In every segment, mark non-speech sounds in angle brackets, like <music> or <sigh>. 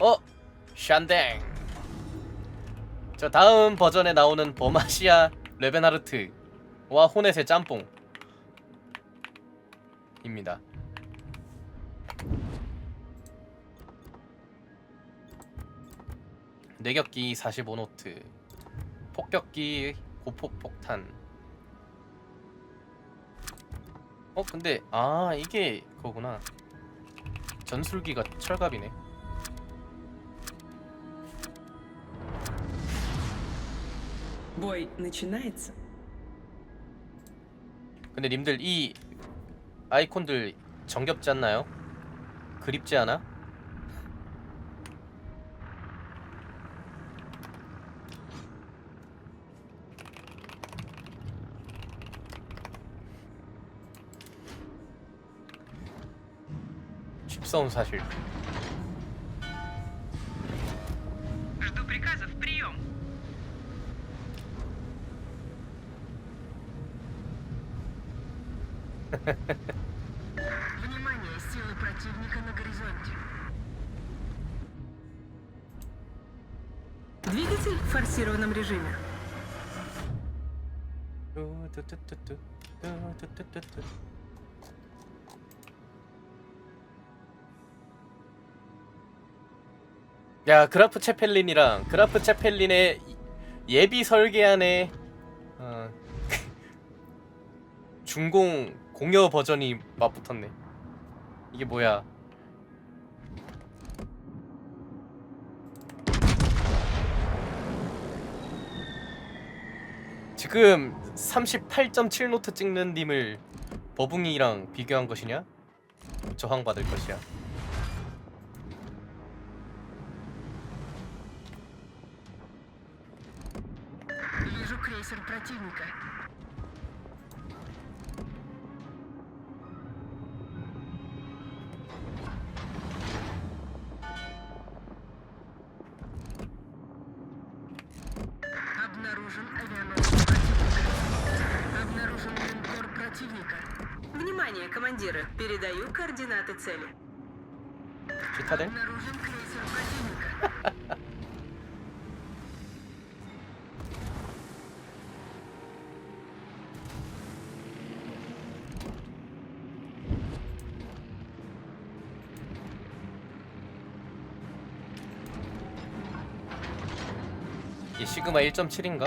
어? 샨댕. 저 다음 버전에 나오는 버마시아 레베나르트와 호넷의 짬뽕 입니다. 뇌격기 45노트 폭격기 고폭 폭탄 어 근데 아 이게 그거구나 전술기가 철갑이네 Бой начинается. 근데 님들 이 아이콘들 정겹지 않나요? 그립지 않아? Кажется, он сочет. Жду приказов. Прием. <laughs> Внимание, силы противника на горизонте. Двигатель в форсированном режиме. 야 그라프 체펠린이랑 그라프 체펠린의 예비 설계안에 어, <laughs> 중공 공여 버전이 맞붙었네 이게 뭐야 지금 38.7노트 찍는 님을 버붕이랑 비교한 것이냐? 저항받을 것이야. вижу крейсер противника. Обнаружен авианосец противника. Обнаружен линкор противника. Внимание, командиры! Передаю координаты цели. Обнаружен крейсер противника. <laughs> 이게 시그마 1.7인가?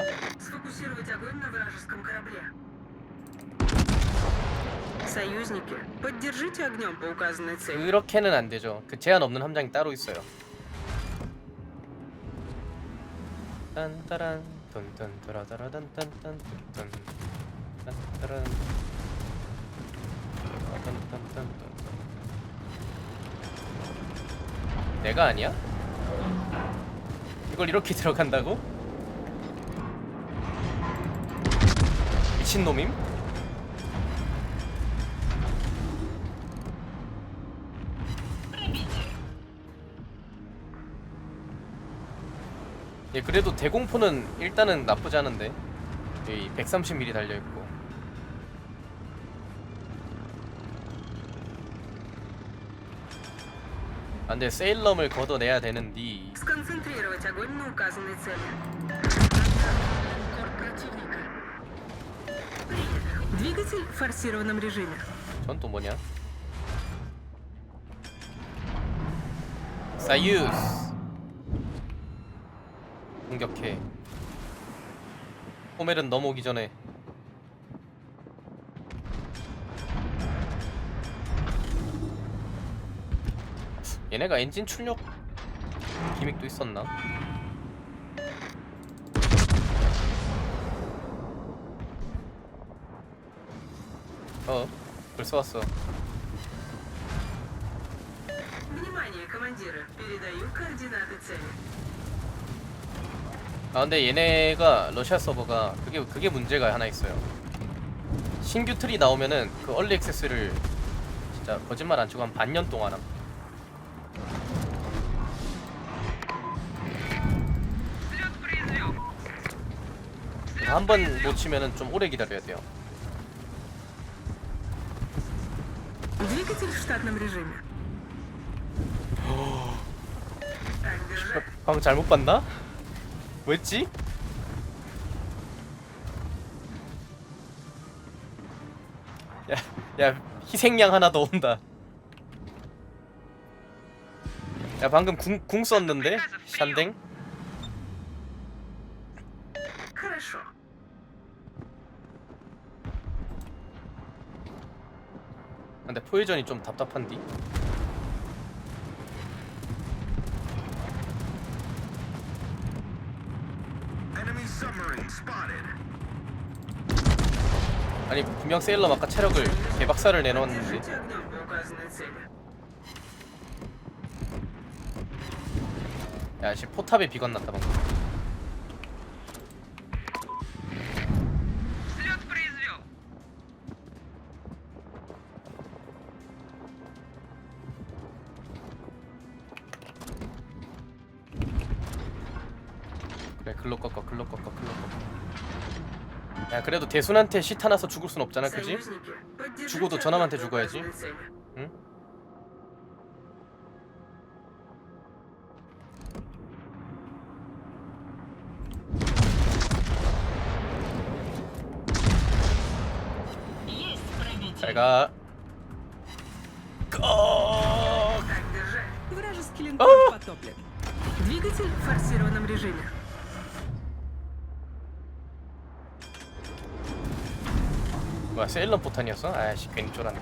그렇게는 안 되죠. 그 제한 없는 함장이 따로 있어요. 딴따란 딴딴따라따라딴딴딴딴 딴따란 딴딴딴 내가 아니야? 이걸 이렇게 <laughs> 들어간다고? 미친놈임? 예, 그래도 대공포는 일단은 나쁘지 않은데. 이 130mm 달려 있고. 아, 근데 세일럼을 걷어내야 되는디. Сконцентрировать огонь на указанной цели. Линкор противника. Двигатель в форсированном режиме. 전 또 뭐냐? 사유스 공격해. 호멜은 넘어오기 전에 얘네가 엔진 출력 기믹도 있었나? 어, 벌써 왔어. Внимание, командиры. Передаю координаты цели. 아 근데 얘네가 러시아 서버가 그게 그게 문제가 하나 있어요. 신규 틀이 나오면은 그 얼리 액세스를 진짜 거짓말 안 치고 한 반년 동안 함. 한 번 놓치면은 좀 오래 기다려야 돼요. Двигатель в штатном режиме. Так, держи. 방금 잘못 봤나? 뭐였지? 야, 야 희생양 하나 더 온다. 야 방금 궁, 궁 썼는데 샨댕? Хорошо. 근데 포이전이 좀 답답한디? 아니 그 분명 세일러 아까 체력을 개박살을 내놓았는데. 야씨 포탑에 비건 났다 방금. 글로 꺾어 글로 꺾어 글로 꺾어 야 그래도 대순한테 시 타나서 죽을 순 없잖아 그지? Союзники, поддержите 죽어도 огнем 저놈한테 по 죽어야지. указанной цели. 응? 잘가 꺼 Так, держи. Вражеский А! линкор потоплен. Двигатель в форсированном режиме. 뭐야 세일런 포탄이었어? 아씨 괜히 쫄았네.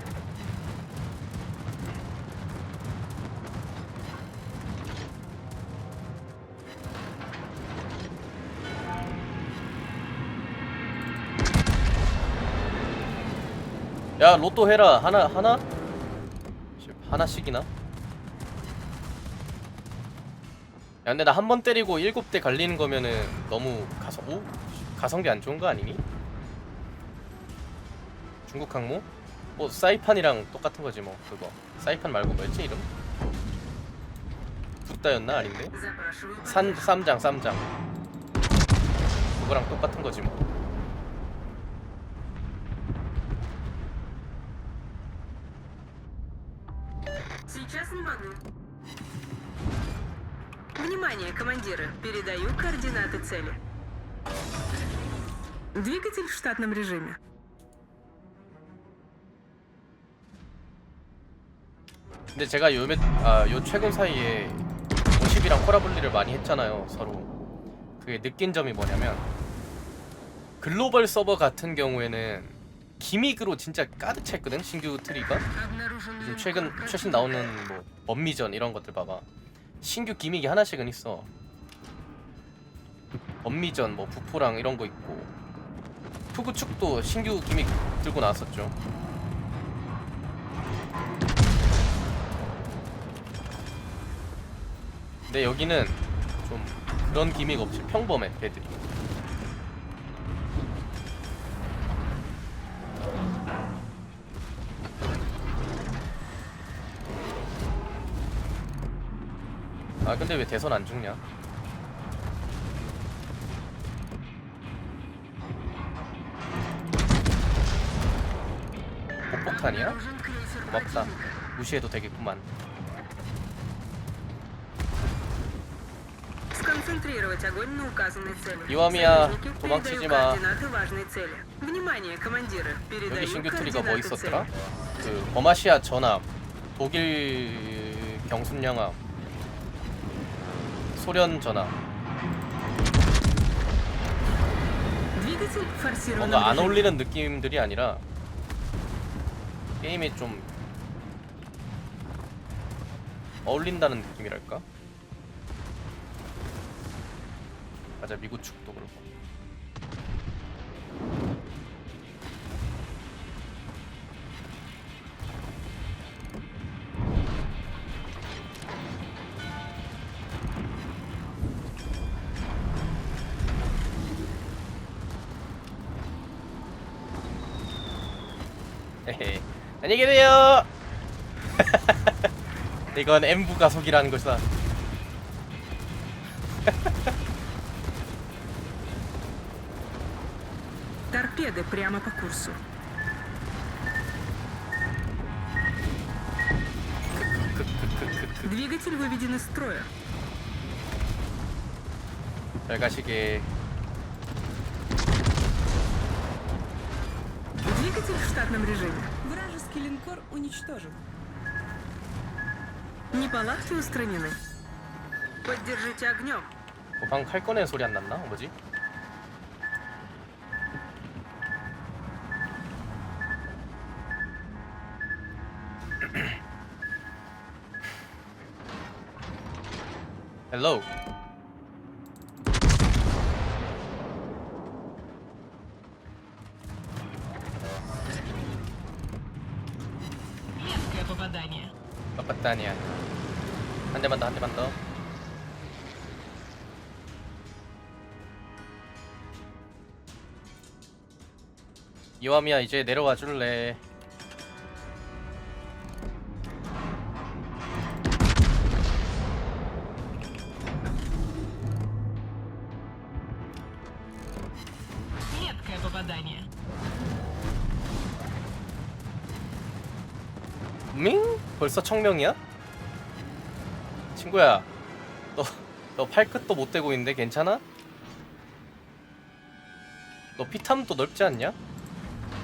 야 로또 해라. 하나 하나? 씨, 하나씩이나? 야 근데 나 한 번 때리고 일곱 대 갈리는 거면은 너무 가성 오? 가성비 안 좋은 거 아니니? 중국 항모? 뭐 사이판이랑 똑같은 거지 뭐 그거 사이판 말고 뭐였지 이름? 붓다였나 아닌데? Запрашиваю 산 поддержку. 쌈장 쌈장 그거랑 똑같은 거지 뭐 Сейчас не могу. Внимание, командиры. Передаю координаты цели. Двигатель в штатном режиме. 근데 제가 요, 몇, 아, 요 최근 사이에 50이랑 코라블리를 많이 했잖아요 서로. 그게 느낀 점이 뭐냐면 글로벌 서버 같은 경우에는 기믹으로 진짜 가득 찼거든 신규 트리가 요즘 최근 최신 나오는 뭐 범미전 이런 것들 봐봐. 신규 기믹이 하나씩은 있어. 범미전 뭐 부포랑 이런 거 있고. 투구축도 신규 기믹 들고 나왔었죠. 근데 여기는 좀 그런 기믹 없이 평범해 배들이. 아 근데 왜 대선 안 죽냐? 폭탄이야? 고맙다. 무시해도 되겠구만. Сконцентрировать огонь на указанной цели. Иоамия, Союзники, 도망치지 передаю 마. координаты важной цели. Внимание, командиры. 여기 Передаю 신규 트리가 뭐 координаты 있었더라? цели. 그 버마시아 전함, 독일 경순양함, 소련 전함. Двигатель в форсированном 뭔가 안 режиме. 어울리는 느낌들이 아니라 게임에 좀 어울린다는 느낌이랄까? 맞아 미구축도 그렇고 헤헤. 안녕히 계세요. <laughs> 이건 M부 가속이라는 것이다. <laughs> Торпеды прямо по курсу. Двигатель выведен из строя. 잘 Двигатель в штатном режиме. Вражеский линкор уничтожен. Неполадки устранены. Поддержите огнем. 방칼 꺼내는 소리 안 났나? 뭐지? 헬로 Меткое попадание. 빡빡다니야 한 대만 더 한 대만 더 이와미야 이제 내려와 줄래 벌써 청명이야? 친구야 너, 너 팔끝도 못 대고 있는데 괜찮아? 너 피탐도 넓지 않냐?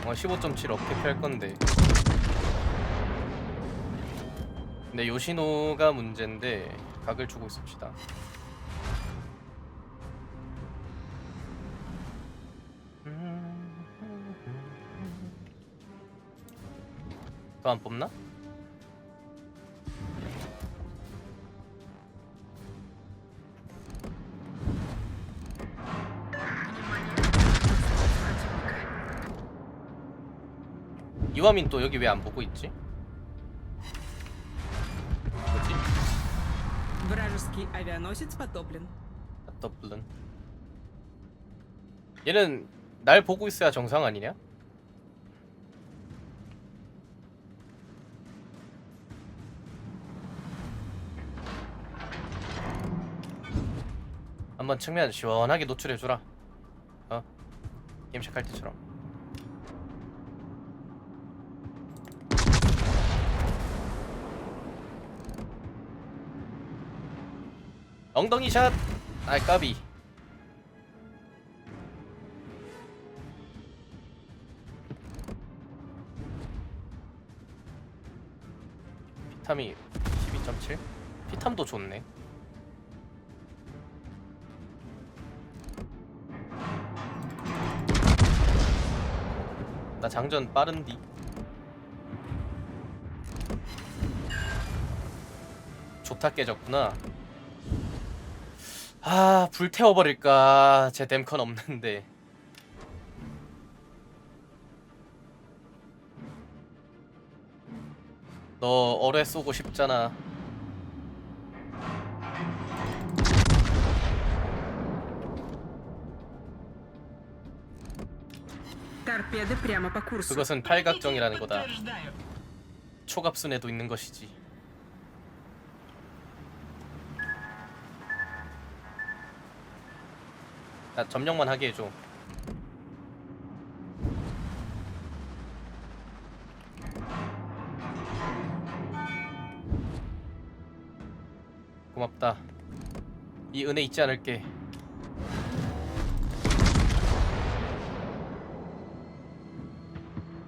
어, 15.7 어깨 할 건데 근데 요시노가 문제인데 각을 주고 있읍시다 또 안 뽑나? 이화민 또 여기 왜 안 보고 있지? 뭐지? Вражеский авианосец потоплен. 더블은 얘는 날 보고 있어야 정상 아니냐? 한번 측면 시원하게 노출해주라 어? 게임 시작할 때처럼 엉덩이 샷! 아이 까비 피탐이 12.7? 피탐도 좋네 나 장전 빠른디 좋다 깨졌구나 아, 불태워버릴까. 제 댐컨 없는데. 너 어뢰 쏘고 싶잖아. 그것은 팔각정이라는 거다. 초갑순에도 있는 것이지. 나 점령만 하게 해줘. 고맙다. 이 은혜 잊지 않을게.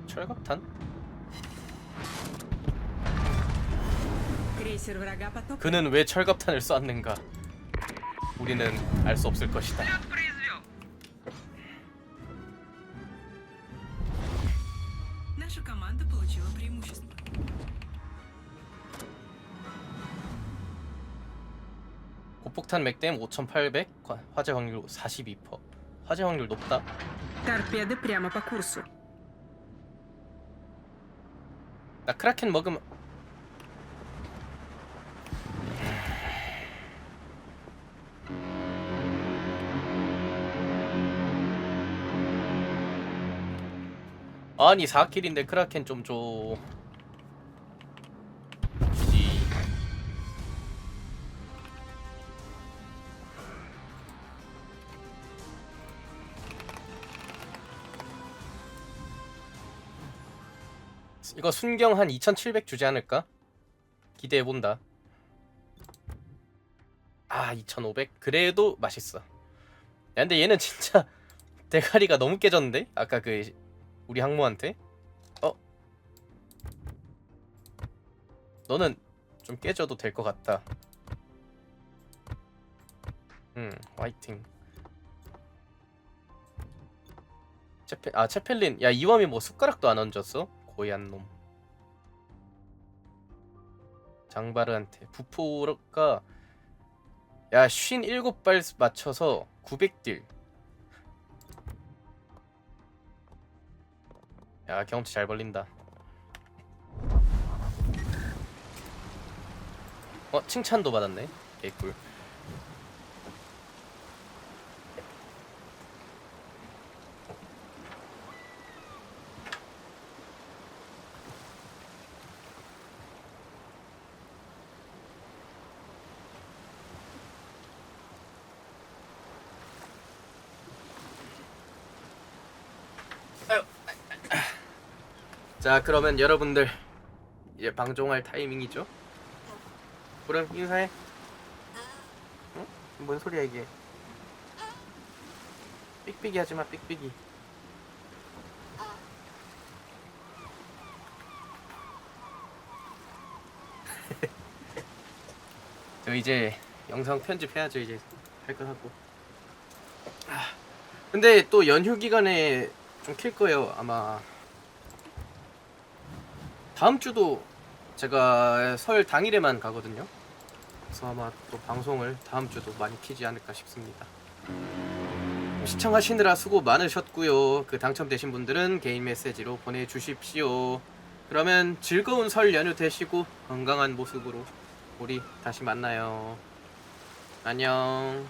철갑탄? 그는 왜 철갑탄을 쐈는가? 우리는 알 수 없을 것이다. 폭탄 맥댐 5,800, 과- 화재 확률 42%. 화재 확률 높다. Торпеды прямо по курсу. 나 크라켄 먹으면 아니 4킬인데 크라켄 좀 줘. 이거 순경 한 2700 주지 않을까? 기대해 본다. 아 2500 그래도 맛있어. 야 근데 얘는 진짜 <laughs> 대가리가 너무 깨졌는데? 아까 그 우리 항모한테? 어? 너는 좀 깨져도 될 것 같다. 음 화이팅. 체페 아 체펠린. 야 이ᐛ이 뭐 숟가락도 안 얹었어 고얀 놈. 장바르한테 부포가 야 57발 맞춰서 900딜. 야 경험치 잘 벌린다. 어 칭찬도 받았네. 개꿀 자 그러면 여러분들 이제 방종할 타이밍이죠? 그럼 인사해. 응? 뭔 소리야 이게? 삑삑이 하지마 삑삑이. <laughs> 저 이제 영상 편집해야죠 이제. 할거 하고. 아, 근데 또 연휴 기간에 좀 킬 거예요 아마 다음 주도 제가 설 당일에만 가거든요. 그래서 아마 또 방송을 다음 주도 많이 키지 않을까 싶습니다. 시청하시느라 수고 많으셨고요. 그 당첨되신 분들은 개인 메시지로 보내주십시오. 그러면 즐거운 설 연휴 되시고 건강한 모습으로 우리 다시 만나요. 안녕.